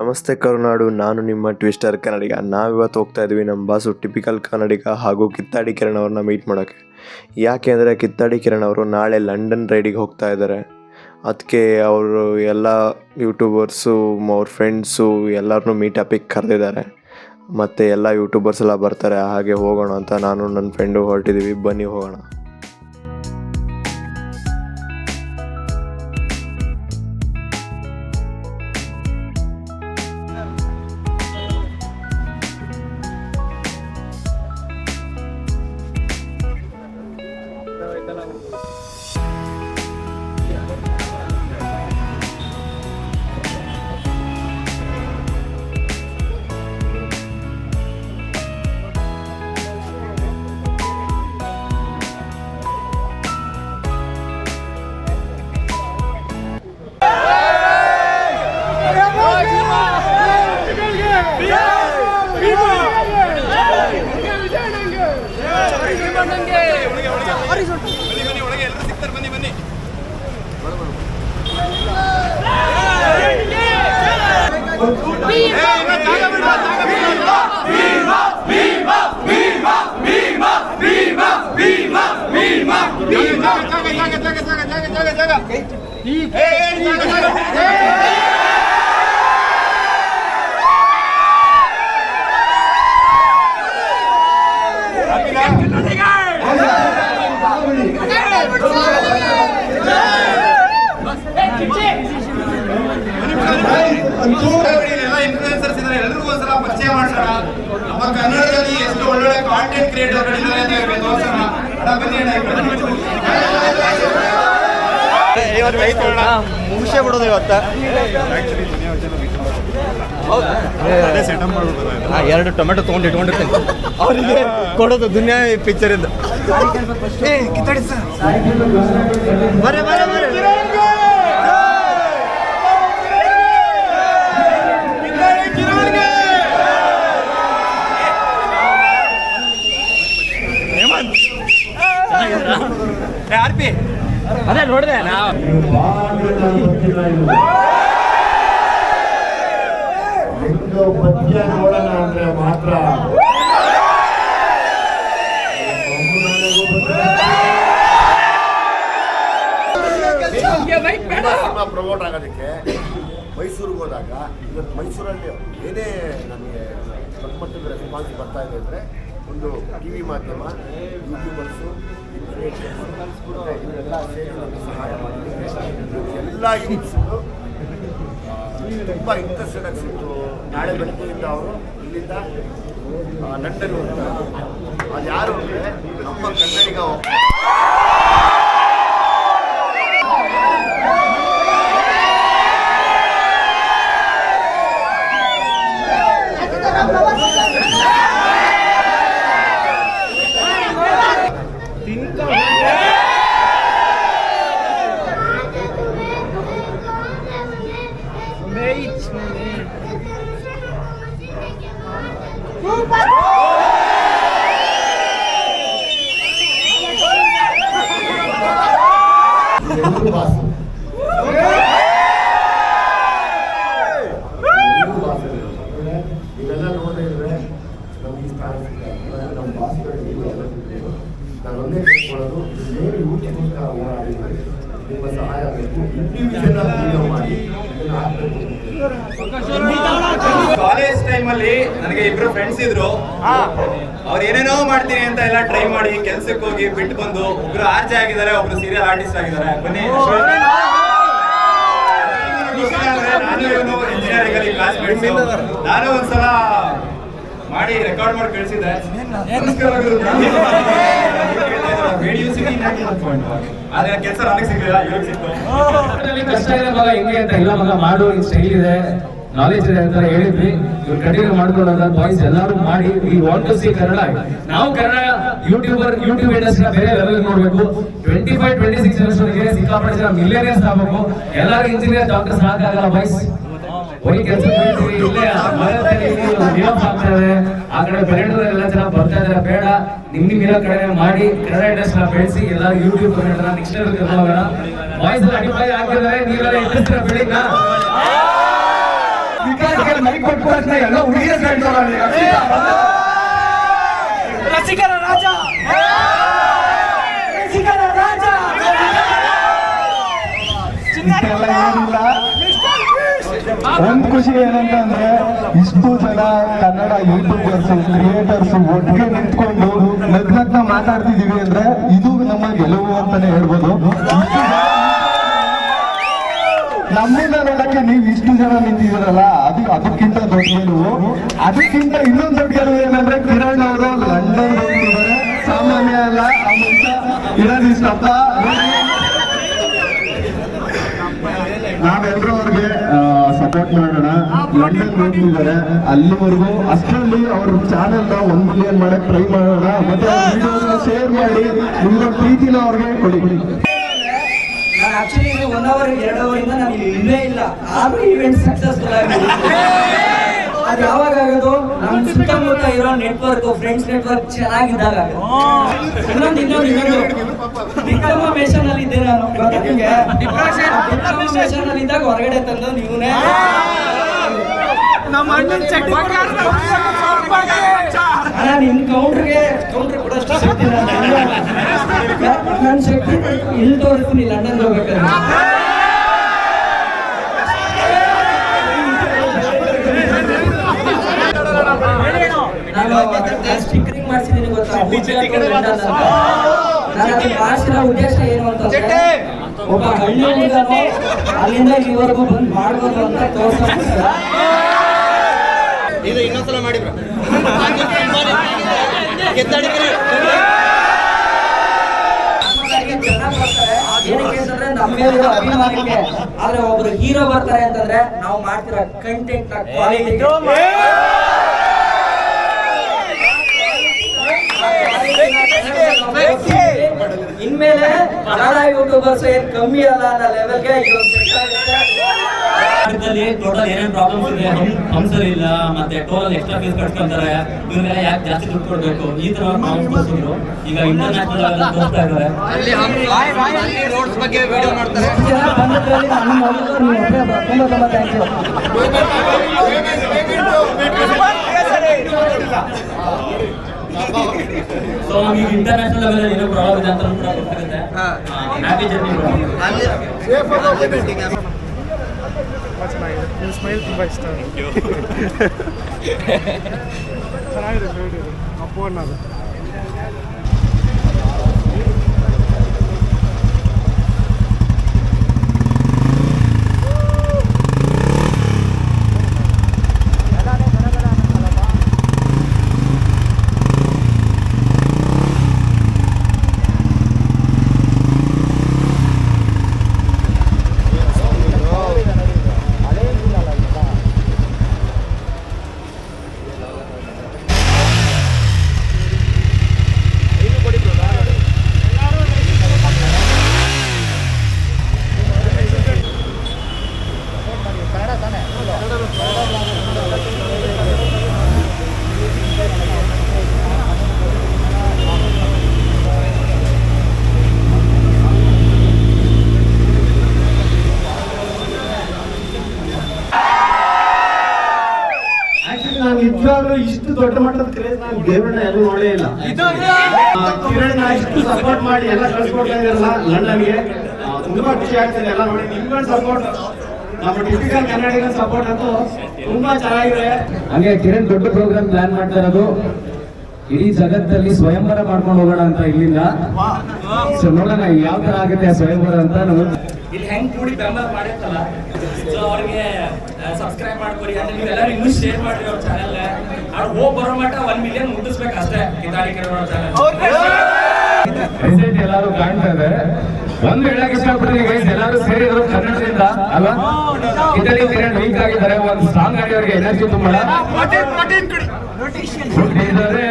ನಮಸ್ತೆ ಕರುನಾಡು, ನಾನು ನಿಮ್ಮ ಟ್ವಿಸ್ಟರ್ ಕನ್ನಡಿಗ. ನಾವಿವತ್ತು ಹೋಗ್ತಾ ಇದ್ವಿ ನಮ್ಮ ಬಾಸು ಟಿಪಿಕಲ್ ಕನ್ನಡಿಗ ಹಾಗೂ ಕಿತ್ತಾಡಿ ಕಿರಣ್ ಅವ್ರನ್ನ ಮೀಟ್ ಮಾಡೋಕ್ಕೆ. ಯಾಕೆ ಅಂದರೆ ಕಿತ್ತಾಡಿ ಕಿರಣ್ ಅವರು ನಾಳೆ ಲಂಡನ್ ರೈಡಿಗೆ ಹೋಗ್ತಾ ಇದ್ದಾರೆ. ಅದಕ್ಕೆ ಅವರು ಎಲ್ಲ ಯೂಟ್ಯೂಬರ್ಸು ಅವ್ರ ಫ್ರೆಂಡ್ಸು ಎಲ್ಲರನ್ನೂ ಮೀಟಪಿಗೆ ಕರೆದಿದ್ದಾರೆ. ಮತ್ತು ಎಲ್ಲ ಯೂಟ್ಯೂಬರ್ಸ್ ಎಲ್ಲ ಬರ್ತಾರೆ, ಹಾಗೆ ಹೋಗೋಣ ಅಂತ ನಾನು ನನ್ನ ಫ್ರೆಂಡು ಹೊರಟಿದ್ದೀವಿ, ಬನ್ನಿ ಹೋಗೋಣ. ಎಲ್ಲ ಪರಿಚಯ ಮಾಡ್ಸೋಣ ನಮ್ಮ ಕನ್ನಡದಲ್ಲಿ ಎಷ್ಟು ಒಳ್ಳೊಳ್ಳೆ ಕಾಂಟೆಂಟ್ ಕ್ರಿಯೇಟರ್ಗಳಿದ್ದಾರೆ ಅಂತ ಇವ್ರಿಗೆ ತೋರ್ಸೋಣ ಅಣ್ಣ ಬನ್ನಿ ಅಣ್ಣ ಈ ಕಡೆ ಬನ್ನಿ. ಮುಗಿಸೇ ಬಿಡೋದು ಇವತ್ತು. ಎರಡು ಟೊಮೆಟೊ ತೊಗೊಂಡು ಇಟ್ಕೊಂಡಿರ್ತೀನಿ. ಅವರಿಗೆ ಕೊಡೋದು ದುನಿಯಾ ಪಿಕ್ಚರ್ ಇಂದ ಬರೇ ಬರೇ ಬರೇ ಅದೇ ನೋಡಿದೆ ಒಂದು ಪದ್ಯ ನೋಡೋಣ ಅಂದ್ರೆ ಮಾತ್ರ. ಸಿನಿಮಾ ಪ್ರಮೋಟ್ ಆಗೋದಕ್ಕೆ ಮೈಸೂರಿಗೆ ಹೋದಾಗ ಇವತ್ತು ಮೈಸೂರಲ್ಲಿ ಏನೇ ನನಗೆ ದೊಡ್ಡ ಮಟ್ಟದ ರೆಸ್ಪಾನ್ಸ್ ಬರ್ತಾ ಇದೆ ಅಂದರೆ ಒಂದು ಟಿ ವಿ ಮಾಧ್ಯಮ ಯೂಟ್ಯೂಬರ್ಸು ಇವರೆಲ್ಲ ಸೇರಿ ನಮಗೆ ಸಹಾಯ ಮಾಡಿದ್ದಾರೆ ಎಲ್ಲ ಯೂತ್ಸ್ಗಳು ತುಂಬ ಇಂಟ್ರೆಸ್ಟೆಡ್ ಆಗಿ ಸಿಕ್ತು. ನಾಳೆ ಬೆಳಗ್ಗೆಯಿಂದ ಅವರು ಇಲ್ಲಿಂದ ನಟ್ಟರು ಅದು ಯಾರು ಅಂದರೆ ನಮ್ಮ ಕನ್ನಡಿಗ ಒಬ್ಬ. ಎಲ್ರೂ ಬಾಸು. ಎಲ್ರೂ ಬಾಸು. ಇವೆಲ್ಲ ನೋಡಿದ್ರೆ ನಮ್ಗೆ ಇಷ್ಟ ಅನ್ಸುತ್ತೆ. ಇವಾಗ ನಮ್ಮ ಬಾಸ್ಗಳು ನೀವು ಎಲ್ಲ ಇದ್ದೀರಿ. ನಾನು ಒಂದೇ ಕೇಳ್ಕೊಳ್ಳೋದು ಏನು ಯೂಟ್ಯೂಬ್ಗೋಸ್ಕರ ಹೋರಾಡಿದ್ರೆ ನಿಮ್ಮ ಸಹಾಯ ಬೇಕು ಇಂಡಿವಿಜುವಲ್ ವಿಡಿಯೋ ಮಾಡಿ ಇದನ್ನ ಹಾಕ್ಬೇಕು ಕಾಲೇಜ್ ಟೈಮ್ ಅಲ್ಲಿ ನನಗೆ ಇಬ್ರು ಫ್ರೆಂಡ್ಸ್ ಇದ್ರು. ಅವ್ರು ಏನೇನೋ ಮಾಡ್ತೀನಿ ಅಂತ ಎಲ್ಲ ಟ್ರೈ ಮಾಡಿ ಕೆಲ್ಸಕ್ಕೆ ಹೋಗಿ ಬಿಟ್ಟು ಬಂದು ಒಬ್ರು ಆರ್ಜೆ ಆಗಿದ್ದಾರೆ ಒಬ್ರು ಸೀರಿಯಲ್ ಆರ್ಟಿಸ್ಟ್ ಆಗಿದ್ದಾರೆ. ಬನ್ನಿ ನಾನು ಇವನು ಇಂಜಿನಿಯರಿಂಗ್ ಅಲ್ಲಿ ಕ್ಲಾಸ್ ನಾನು ಒಂದ್ಸಲ ಮಾಡಿ ರೆಕಾರ್ಡ್ ಮಾಡಿ ಕಳಿಸಿದ್ದೆ. ಆದ್ರೆ ಕೆಲಸ ನನಗೆ ಸಿಗಲಿಲ್ಲ ಇವ್ರಿಗೆ ಸಿಕ್ತು. ಕಷ್ಟ ಇದೆ ಮಗ ಹೆಂಗೆ ಅಂತ ಇಲ್ಲ ಮಗ ಮಾಡು ಸ್ಟೈಲ್ ಇದೆ. ನಾಲೆಜ್ ಇದೆ ಅಂತ ಹೇಳಿದ್ವಿ ಇವ್ರು ಕಂಟಿನ್ಯೂ ಮಾಡ್ಕೊಳ್ಳೋದ ಬಾಯ್ಸ್ ಎಲ್ಲರೂ ಮಾಡಿ we want to see Kannada. ನಾವು ಕನ್ನಡ ಯೂಟ್ಯೂಬರ್ ಯೂಟ್ಯೂಬ್ ಇಂಡಸ್ಟ್ರಿ ಬೇರೆ ಲೆವೆಲ್ ನೋಡಬೇಕು. ಟ್ವೆಂಟಿ ಫೈವ್ ಟ್ವೆಂಟಿ ಸಿಕ್ಸ್ ಜನರಿಗೆ ಸಿಕ್ಕಾಪಟ್ಟೆ ಜನ ಮಿಲಿಯನಿಯರ್ಸ್ ಆಗ್ಬೇಕು. ಎಲ್ಲರೂ ಇಂಜಿನಿಯರ್ ಡಾಕ್ಟರ್ಸ್ ಆಗಲ್ಲ ಬಾಯ್ಸ್ ಹೋಗಿ ಕೆಲಸ ಆ ಕಡೆ ಬೆಳೆದ್ರು ಎಲ್ಲ ಜನ ಬರ್ತಾ ಇದಾರೆ. ಬೇಡ, ನಿಮ್ ನಿಮ್ ಕಡೆ ಮಾಡಿ, ಕನ್ನಡ ಇಂಡಸ್ಟ್ರಿ ಬೆಳೆಸಿ ಎಲ್ಲ ಯೂಟ್ಯೂಬ್ ಕನ್ನಡ ನೆಕ್ಸ್ಟ್ ಇಯರ್ ಹೋಗೋಣ ಬಾಯ್ಸ್ ಎಲ್ಲ ಅಡಿಪಾಯ ಹಾಕಿದ್ರೆ ನೀವೆಲ್ಲ ಇಂಡಸ್ಟ್ರಿ ಬೆಳಿಗ್ನ ವಿಕಾಸ್ ಮೈ ತಕ್ಷಣ ಎಲ್ಲ ಹುಡುಗಿಯ ಫ್ರೆಂಡ್ಸ್ ರಸಿಕರ ರಾಜ. ರಸಿಕರ ರಾಜ. ಏನಿಲ್ಲ. ಒಂದ್ ಖುಷಿ ಏನಂತಂದ್ರೆ ಇಷ್ಟು ಜನ ಕನ್ನಡ ಯೂಟ್ಯೂಬರ್ಸ್ ಕ್ರಿಯೇಟರ್ಸ್ ಒಟ್ಟಿಗೆ ನಿಂತ್ಕೊಂಡು ನಗ್ನಗ್ನ ಮಾತಾಡ್ತಿದೀವಿ ಅಂದ್ರೆ ಇದು ನಮ್ಮ ಗೆಲುವು ಅಂತಾನೆ ಹೇಳ್ಬೋದು. ನಮ್ಮಿಂದ ನೋಡಕ್ಕೆ ನೀವು ಇಷ್ಟು ಜನ ನಿಂತಿದ್ದೀರಲ್ಲ, ಅದು ಅದಕ್ಕಿಂತ ದೊಡ್ಡ ಗೆಲುವು ಅದಕ್ಕಿಂತ ಇನ್ನೊಂದು ದೊಡ್ಡ ಗೆಲುವು ಏನಂದ್ರೆ ಕಿರಣ್ ಅವರು ಲಂಡನ್ ಹೋಗ್ತಿದ್ದಾರೆ. ಸಾಮಾನ್ಯ ಅಲ್ಲ ಇರೋದು ಇಷ್ಟಪ್ಪ. ನಾವೆಲ್ಲರೂ ಅವ್ರಿಗೆ ಸಪೋರ್ಟ್ ಮಾಡೋಣ. ಲಂಡನ್ ಹೋಗ್ತಿದ್ದಾರೆ. ಅಲ್ಲಿವರೆಗೂ ಅಷ್ಟರಲ್ಲಿ ಅವ್ರ ಚಾನೆಲ್ನ ಒಂದ್ ಮಿಲಿಯನ್ ಮಾಡಕ್ ಟ್ರೈ ಮಾಡೋಣ. ಮತ್ತೆ ಶೇರ್ ಮಾಡಿ ನಿಮ್ಮ ಪ್ರೀತಿನ ಅವ್ರಿಗೆ ಕೊಡಿ. ಆದ್ರೂ ಇವೆಂಟ್ ಸಕ್ಸಸ್ಫುಲ್ ಆಗಿದೆ. ಅದು ಯಾವಾಗ ಆಗೋದು ನಮ್ಮ ಸುತ್ತಮುತ್ತ ಇರೋ ನೆಟ್ವರ್ಕ್ ಫ್ರೆಂಡ್ಸ್ ನೆಟ್ವರ್ಕ್ ಚೆನ್ನಾಗಿದ್ದಾಗ. ಇನ್ನೊಂದು ಇನ್ನೊಂದು ಇನ್ನೊಂದು. ಡಿಪ್ಲೊಮ ಮೆಷನ್ ಅಲ್ಲಿ ಇದ್ದೆ ನಾನು. ಗೊತ್ತಾ ಮೇಷನ್ ಡಿಪ್ಲೊಮಾ ಮೆಷನ್ ಅಲ್ಲಿ ಇದ್ದಾಗ ಹೊರಗಡೆ ತಂದು ನೀವುನೇ ಅಣ್ಣ ನಿಮ್ ಕೌಂಟ್ರಿಗೆ ಕೌಂಟ್ರ್ ಅಷ್ಟು ಶಕ್ತಿ ನನ್ನ ಶಕ್ತಿ ಇಲ್ಲಿ ತೋರಿಸ್ತೀನಿ ಲಂಡನ್ ಹೋಗ್ಬೇಕಾದ್ರೆ. ಸ್ಟಿಕ್ಕರಿಂಗ್ ಮಾಡಿಸಿದೀನಿ ಗೊತ್ತಾ? ನಾನು ಅದನ್ನ ಮಾಡಿಸಿರೋ ಉದ್ದೇಶ ಏನು ಅಂತಂದ್ರೆ ಒಬ್ಬ ಹಳ್ಳಿ ಹುಡುಗನು ಅಲ್ಲಿಂದ ಇಲ್ಲಿವರೆಗೂ ಬಂದು ಮಾಡ್ಬೋದು ಅಂತ ತೋರಿಸ್ತಾರೆ ಇದು ಇನ್ನೊಂದ್ಸಲ ಮಾಡಿ ಬ್ರೋ. ಗೆದ್ದಾಡಿಕೆ ಜನ ಬರ್ತಾರೆ. ಏನಕ್ಕೆ ಅಂತಂದ್ರೆ ನಮ್ಮ ಮೇಲಿರೋ ಅಭಿಮಾನಕ್ಕೆ ಆದ್ರೆ ಒಬ್ರು ಹೀರೋ ಬರ್ತಾರೆ ಅಂತಂದ್ರೆ ನಾವು ಮಾಡ್ತಿರೋ ಕಂಟೆಂಟ್ನ ಕ್ವಾಲಿಟಿ ಇನ್ಮೇಲೆ ಕನ್ನಡ ಯೂಟ್ಯೂಬರ್ಸ್ ಏನ್ ಕಮ್ಮಿ ಅಲ್ಲ ಅನ್ನೋ ಲೆವೆಲ್ಗೆ ಇದೊಂದು ಸೆಟ್ ಆಗುತ್ತೆ ಮಾರ್ಗದಲ್ಲಿ ಟೋಟಲ್ ಏನೇನ್ ಪ್ರಾಬ್ಲಮ್ಸ್ ಇದೆ ಹಂಸರ್ ಇಲ್ಲ ಮತ್ತೆ ಟೋಲ್ ಎಕ್ಸ್ಟ್ರಾ ಫೀಸ್ ಕಟ್ಕೊಂತಾರೆ ಇವ್ರಿಗೆಲ್ಲ ಯಾಕೆ ಜಾಸ್ತಿ ದುಡ್ಡು ಕೊಡ್ಬೇಕು ಈ ತರ ಪ್ರಾಬ್ಲಮ್ಸ್ ಈಗ ಇಂಟರ್ನ್ಯಾಷನಲ್ ಲೆವೆಲ್ ತೋರಿಸ್ತಾ ಇದ್ದಾರೆ ಅಲ್ಲಿ ರೋಡ್ಸ್ ಬಗ್ಗೆ ವಿಡಿಯೋ ಮಾಡ್ತಾರೆ ತುಂಬಾ ತುಂಬಾ ಥ್ಯಾಂಕ್ ಯು ಸೊ ನಮಗೆ ಇಂಟರ್ನ್ಯಾಷನಲ್ ಲೆವೆಲ್ ಏನೋ ಪ್ರಾಬ್ಲಮ್ ಇದೆ ಅಂತ ಕೂಡ ಗೊತ್ತಿರುತ್ತೆ ಹ್ಯಾಪಿ ಜರ್ನಿ ಸ್ಮೈಲ್ ತುಂಬಾ ಇಷ್ಟ ಚೆನ್ನಾಗಿದೆ ಅಪ್ಪು ಅನ್ನೋದು ದೊಡ್ಡ ಮಟ್ಟದ ಕ್ರೇಜ್ ನಾನು ದೇವರನ್ನ ಎಲ್ಲೂ ನೋಡೇ ಇಲ್ಲ. ಕಿರಣ್ ಇಷ್ಟು ಸಪೋರ್ಟ್ ಮಾಡಿ ಎಲ್ಲ ಕಳ್ಸಿಕೊಡ್ತಾ ಇದ್ರಲ್ಲ ಲಂಡನ್ಗೆ. ತುಂಬಾ ಖುಷಿ ಆಗ್ತದೆ ಎಲ್ಲ ನೋಡಿ. ನಿಮ್ಗಳ ಸಪೋರ್ಟ್ ನಮ್ಮ ಟಿಪಿಕಲ್ ಕನ್ನಡಿಗರ ಸಪೋರ್ಟ್ ಅಂತೂ ತುಂಬಾ ಚೆನ್ನಾಗಿದೆ. ಹಂಗೆ ಕಿರಣ್ ದೊಡ್ಡ ಪ್ರೋಗ್ರಾಮ್ ಪ್ಲಾನ್ ಮಾಡ್ತಾ ಇರೋದು. ಇಡೀ ಜಗತ್ತಲ್ಲಿ ಸ್ವಯಂವರ ಮಾಡ್ಕೊಂಡು ಹೋಗೋಣ ಅಂತ ಇಲ್ಲಿಂದ. ಸೊ ನೋಡೋಣ ಯಾವ ತರ ಆಗುತ್ತೆ ಆ ಸ್ವಯಂವರ ಅಂತ ನಾವು ಇಲ್ಲಿ ಹೆಂಗ್ ಕೂಡಿ ಬೆಂಬಲ ಮಾಡಿರ್ತಲ್ಲ ಸೊ ಅವ್ರಿಗೆ ಸಬ್ಸ್ಕ್ರೈಬ್ ಮಾಡ್ಕೊಡಿ ಅಂದ್ರೆ ನೀವೆಲ್ಲರೂ ಇನ್ನೂ ಶೇರ್ ಮಾಡ್ರಿ ಅವ್ರ ಚಾನೆಲ್ ಅವ್ರು ಹೋಗ್ ಬರೋ ಮಟ್ಟ ಒನ್ ಮಿಲಿಯನ್ ಮುಟ್ಟಿಸ್ಬೇಕು ಅಷ್ಟೇ ಕಿರಣ್ ಚಾನೆಲ್ ರಿಸಲ್ಟ್ ಎಲ್ಲಾರು ಕಾಣ್ತಾ ಇದೆ ಒಂದು ಹೇಳಕ್ ಇಷ್ಟಪಡ್ತೀನಿ ಗೈಸ್ ಎಲ್ಲರೂ ಸೇರಿದ್ರು ಕನ್ನಡದಿಂದ ಅಲ್ವಾ? ಇಟಲಿ ಕಿರಣ್ ವೀಕ್ ಆಗಿದ್ದಾರೆ ಒಂದು ಸಾಂಗ್ ಆಗಿ ಅವ್ರಿಗೆ ಎನರ್ಜಿ ತುಂಬೋಣ ಹುಟ್ಟಿದರೆ